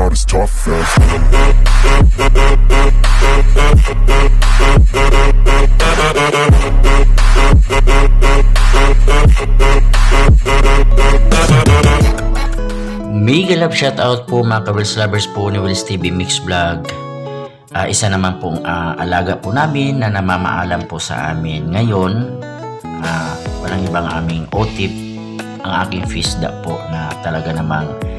not as tough as Mega love shoutout po mga Kabels Lovers po ni Willis TV Mix Vlog. Ah, isa naman pong ah, alaga po namin na namamaalam po sa amin. Ngayon, ah, walang ibang aming OTIP ang aking fisda po na talaga namang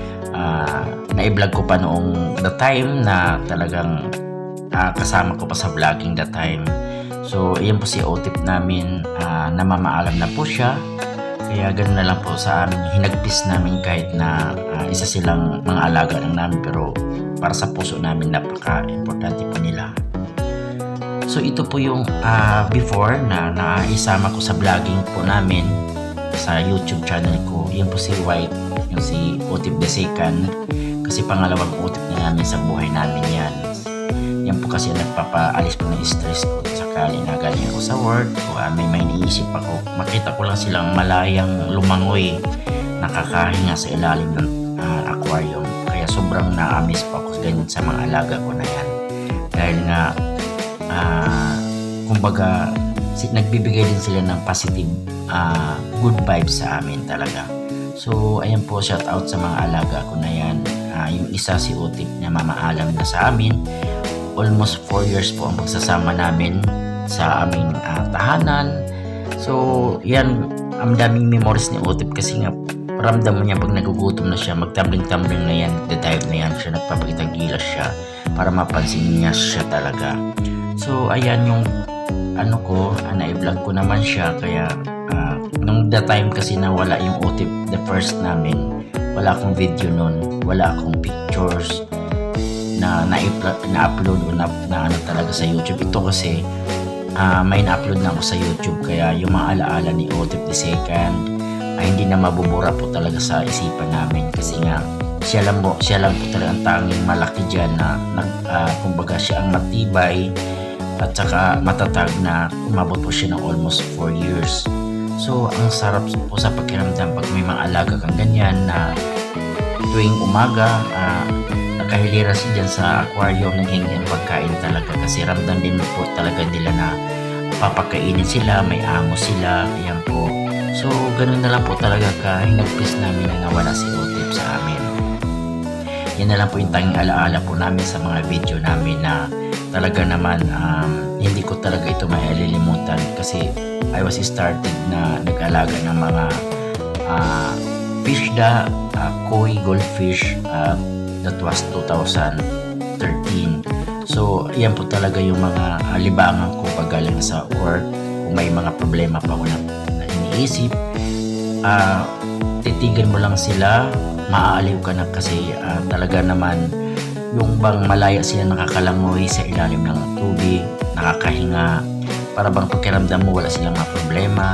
na-vlog ko pa noong the time na talagang ah, kasama ko pa sa vlogging the time. So, iyan po si OTIP namin. ah, namamaalam na po siya. Kaya ganoon na lang po sa amin, hinagpis namin kahit na ah, isa silang mga alaga lang namin pero para sa puso namin napaka-importante po nila. So ito po yung ah, before na naisama ko sa vlogging po namin sa YouTube channel ko. Yan po si White, yung si Otip the Second. Kasi pangalawang Otip na namin sa buhay namin yan. Yan po kasi nagpapaalis po ng stress ko sakali na galing ako sa work o ah, may may iniisip ako. Makita ko lang silang malayang lumangoy nakakahinga sa ilalim ng ah, aquarium. Kaya sobrang na-amaze pa ako ganyan sa mga alaga ko na yan. Dahil nga, ah, kumbaga, si, nagbibigay din sila ng positive ah, good vibes sa amin talaga. So, ayan po, shout out sa mga alaga ko na yan. Ah, yung isa si Utip na mamaalam na sa amin. Almost 4 years po ang pagsasama namin sa aming ah, tahanan. So, yan, ang daming memories ni Utip kasi nga ramdam mo niya pag nagugutom na siya, magtambling-tambling na yan, the dive na yan siya, nagpapakitang gilas siya para mapansin niya siya talaga. So, ayan yung ano ko, uh, na-vlog ko naman siya kaya ah, nung the time kasi na wala yung OTIP the first namin, wala akong video nun, wala akong pictures na na-upload na, o na, na ano talaga sa YouTube. Ito kasi ah, may na-upload na ako sa YouTube kaya yung mga alaala ni OTIP the second ay hindi na mabubura po talaga sa isipan namin kasi nga siya lang po, siya lang po talaga ang tanging malaki dyan na nag, ah, kumbaga siya ang matibay at saka matatag na umabot po siya ng almost 4 years. So, ang sarap po sa pakiramdam pag may mga alaga kang ganyan na tuwing umaga, ah, nakahilira siya dyan sa aquarium, naghingi ng pagkain talaga kasi ramdam din po talaga nila na papakainin sila, may amo sila, ayan po. So, ganun na lang po talaga ka namin na nawala si Otip sa amin. Yan na lang po yung tanging alaala po namin sa mga video namin na talaga naman um, hindi ko talaga ito maililimutan kasi I was started na nag-alaga ng mga uh, fish da, uh, koi, goldfish uh, that was 2013 so yan po talaga yung mga uh, ko pag galing sa work. Kung may mga problema pa ako na, na iniisip uh, titigan mo lang sila maaaliw ka na kasi ah, talaga naman yung bang malaya sila nakakalangoy sa ilalim ng tubig, nakakahinga, para bang pakiramdam mo wala silang mga problema,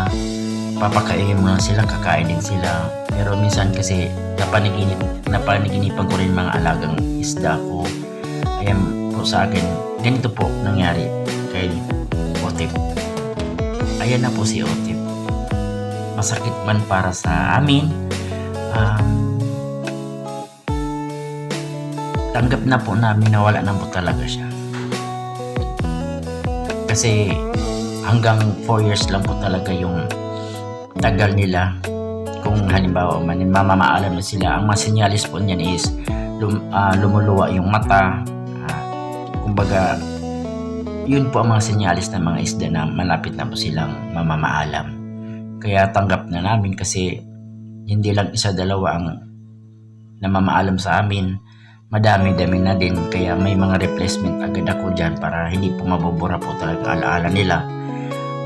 papakainin mo lang sila, kakain din sila. Pero minsan kasi napaniginip, napaniginipan ko rin mga alagang isda ko. Ayan po sa akin, ganito po nangyari kay Otip. Ayan na po si Otip. Masakit man para sa amin, um, tanggap na po namin na wala na po talaga siya. Kasi hanggang 4 years lang po talaga yung tagal nila. Kung halimbawa man, mamamaalam na sila, ang mga senyalis po niyan is lum, ah, lumuluwa yung mata. ah, kumbaga, yun po ang mga senyalis ng mga isda na malapit na po silang mamamaalam. Kaya tanggap na namin kasi hindi lang isa dalawa ang namamaalam sa amin madami-dami na din kaya may mga replacement agad ako dyan para hindi po mabubura po talaga alaala nila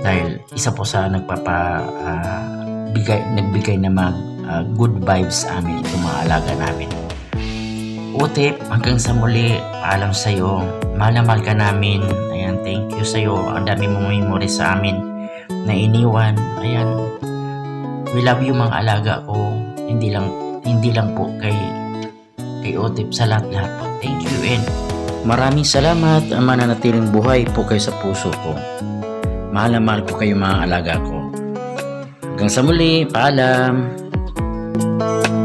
dahil isa po sa nagpapa ah, bigay, nagbigay na mga ah, good vibes sa amin itong mga alaga namin Utip, hanggang sa muli, paalam sa'yo. Mahal na mahal ka namin. Ayan, thank you sa'yo. Ang dami mong memory sa amin na iniwan. Ayan, we love you mga alaga ko. Hindi lang, hindi lang po kay kay Otip sa lahat-lahat po. Thank you and maraming salamat ang mananatiling buhay po kayo sa puso ko. Mahal na mahal ko kayo mga alaga ko. Hanggang sa muli, paalam! Thank you